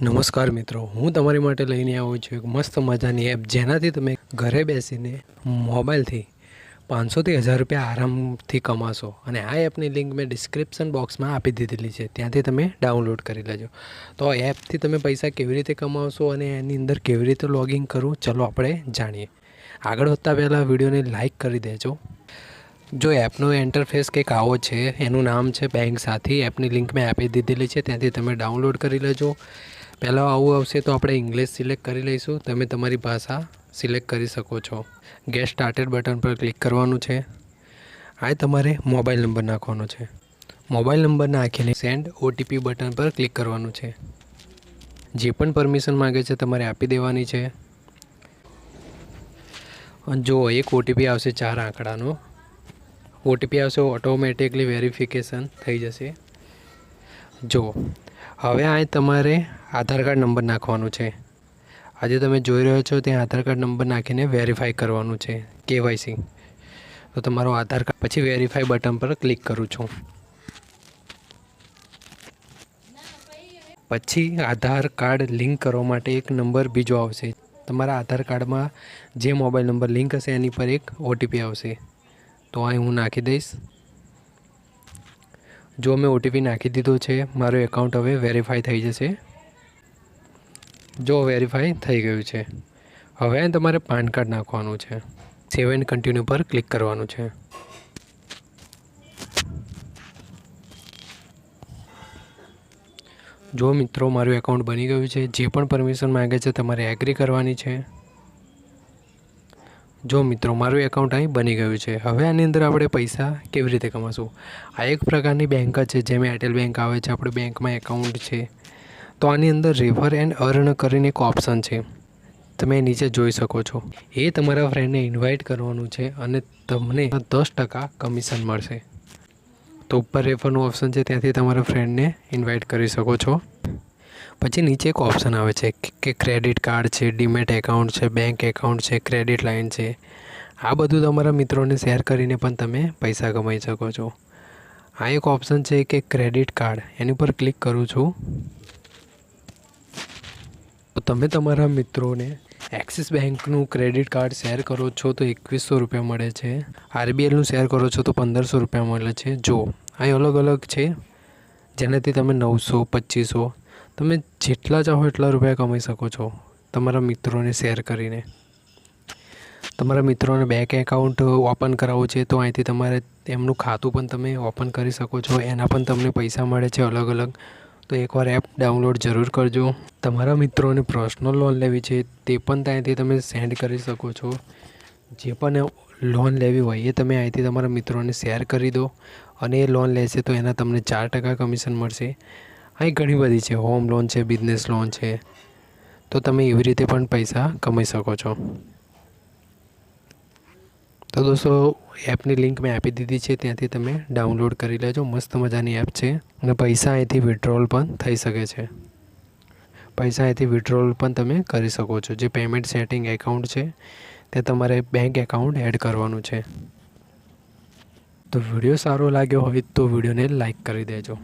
નમસ્કાર મિત્રો, હું તમારી માટે લઈને આવું છું એક મસ્ત મજાની એપ જેનાથી તમે ઘરે બેસીને મોબાઈલથી પાંચસોથી હજાર રૂપિયા આરામથી કમાશો. અને આ એપની લિંક મેં ડિસ્ક્રિપ્શન બોક્સમાં આપી દીધેલી છે, ત્યાંથી તમે ડાઉનલોડ કરી લેજો. તો એપથી તમે પૈસા કેવી રીતે કમાવશો અને એની અંદર કેવી રીતે લોગિન કરવું, ચલો આપણે જાણીએ. આગળ વધતા પહેલાં વિડીયોને લાઇક કરી દેજો. જો એપનો ઇન્ટરફેસ કંઈક આવો છે, એનું નામ છે બેંક સાથી એપની લિંક મેં આપી દીધેલી છે, ત્યાંથી તમે ડાઉનલોડ કરી લેજો. પહેલાં આવું આવશે તો આપણે ઇંગ્લિશ સિલેક્ટ કરી લઈશું. તમે તમારી ભાષા સિલેક્ટ કરી શકો છો. ગેટ સ્ટાર્ટેડ બટન પર ક્લિક કરવાનું છે. આ તમારે મોબાઈલ નંબર નાખવાનો છે. મોબાઈલ નંબર નાખીને સેન્ડ ઓટીપી બટન પર ક્લિક કરવાનું છે. જે પણ પરમિશન માગે છે તમારે આપી દેવાની છે. જો એક ઓટીપી આવશે ચાર આંકડાનો ઓટીપી આવશે ઓટોમેટિકલી વેરિફિકેશન થઈ જશે. જો હવે આ તમારે આધાર કાર્ડ નંબર નાખવાનો છે. આજે તમે જોઈ રહ્યો છો ત્યાં આધાર કાર્ડ નંબર નાખીને વેરીફાઈ કરવાનું છે કેવાયસી તો તમારો આધાર કાર્ડ પછી વેરીફાઈ બટન પર ક્લિક કરું છું. પછી આધાર કાર્ડ લિંક કરવા માટે એક નંબર બીજો આવશે. તમારા આધાર કાર્ડમાં જે મોબાઈલ નંબર લિંક હશે એની પર એક ઓટીપી આવશે. તો અહીં હું નાખી દઈશ. જો મેં ઓટીપી નાખી દીધો છે, મારું એકાઉન્ટ હવે વેરીફાઈ થઈ જશે. જો વેરીફાઈ થઈ ગયું છે. હવે તમારે પાન કાર્ડ નાખવાનું છે. સેવ એન્ડ કન્ટિન્યુ પર ક્લિક કરવાનું છે. જો મિત્રો, મારું એકાઉન્ટ બની ગયું છે, જે પણ પરમિશન માગે છે, તમારે એગ્રી કરવાની છે. જો મિત્રો, મારું એકાઉન્ટ અહીં બની ગયું છે. હવે આની અંદર આપણે પૈસા કેવી રીતે કમાશું? આ એક પ્રકારની બેંક છે જેમ એરટેલ બેંક આવે છે, આપણે બેંકમાં એકાઉન્ટ છે. તો આની અંદર રેફર એન્ડ અર્ન કરીને એક ઓપ્શન છે. તમે નીચે જોઈ શકો છો. એ તમારા ફ્રેન્ડને ઇન્વાઇટ કરવાનું છે અને તમને દસ ટકા કમિશન મળશે. તો ઉપર રેફરનું ઓપ્શન છે, ત્યાંથી તમારા ફ્રેન્ડને ઇન્વાઇટ કરી શકો છો. પછી નીચે એક ઓપ્શન આવે છે કે ક્રેડિટ કાર્ડ છે ડીમેટ એકાઉન્ટ છે બેંક એકાઉન્ટ છે ક્રેડિટ લાઇન છે. આ બધું તમારા મિત્રોને શેર કરીને પણ તમે પૈસા કમાઈ શકો છો. આ એક ઓપ્શન છે કે ક્રેડિટ કાર્ડ એની પર ક્લિક કરું છું. તો તમે તમારા મિત્રોને એક્સિસ બેંકનું ક્રેડિટ કાર્ડ શેર કરો છો તો એકવીસો રૂપિયા મળે છે. આરબીએલનું શેર કરો છો તો પંદરસો રૂપિયા મળે છે. જો આ અલગ અલગ છે. જેનાથી તમે નવસો પચીસો તમે જેટલા ચાહો એટલા રૂપિયા કમાઈ શકો છો તમારા મિત્રોને શેર કરીને. તમારા મિત્રોને બેંક એકાઉન્ટ ઓપન કરાવવું છે તો અહીંથી તમારે એમનું ખાતું પણ તમે ઓપન કરી શકો છો. એના પણ તમને પૈસા મળે છે અલગ અલગ. તો એકવાર એપ ડાઉનલોડ જરૂર કરજો. તમારા મિત્રોને પર્સનલ લોન લેવી છે તે પણ ત્યાંથી તમે સેન્ડ કરી શકો છો. જે પણ લોન લેવી હોય એ તમે અહીંથી તમારા મિત્રોને શેર કરી દો. અને એ લોન લેશે તો એના તમને ચાર ટકા કમિશન મળશે. અહીં ઘણી બધી છે. હોમ લોન છે બિઝનેસ લોન છે. તો તમે એવી રીતે પણ પૈસા કમાઈ શકો છો. તો દોસ્તો, એપની લિંક મેં આપી દીધી છે. ત્યાંથી તમે ડાઉનલોડ કરી લેજો. મસ્ત મજાની એપ છે. અને પૈસા અહીંથી વિડ્રોલ પણ થઈ શકે છે. પૈસા અહીંથી વિડ્રોલ પણ તમે કરી શકો છો. જે પેમેન્ટ સેટિંગ એકાઉન્ટ છે, તે તમારે બેંક એકાઉન્ટ એડ કરવાનું છે. તો વીડિયો સારો લાગ્યો હોય તો વિડીયોને લાઇક કરી દેજો.